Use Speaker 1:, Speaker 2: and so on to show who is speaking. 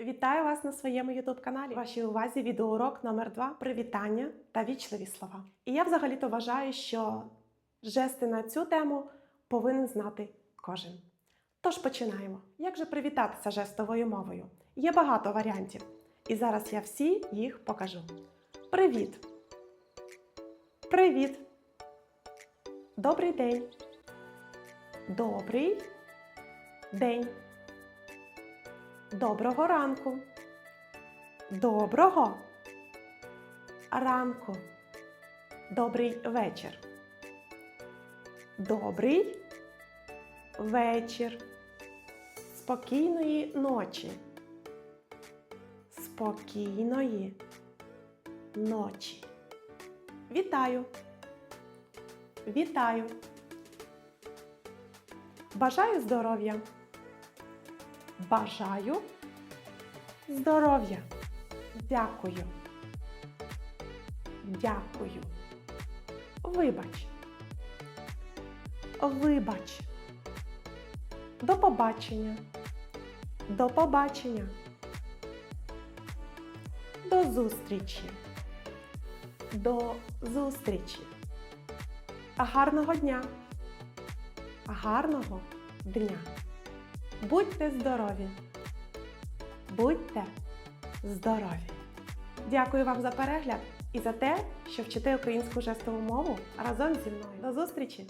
Speaker 1: Вітаю вас на своєму youtube каналі. Вашій увазі відеоурок номер 2 привітання та вічливі слова. І я взагалі-то вважаю, що жести на цю тему повинен знати кожен. Тож починаємо. Як же привітатися жестовою мовою? Є багато варіантів. І зараз я всі їх покажу. Привіт! Привіт! Добрий день! Добрий день! Доброго ранку! Доброго ранку! Добрий вечір! Добрий вечір! Спокійної ночі! Спокійної ночі! Вітаю! Вітаю! Бажаю здоров'я! Бажаю здоров'я! Дякую! Дякую! Вибач! Вибач! До побачення! До побачення! До зустрічі! До зустрічі! Гарного дня! Гарного дня! Будьте здорові! Будьте здорові! Дякую вам за перегляд і за те, що вчите українську жестову мову разом зі мною. До зустрічі!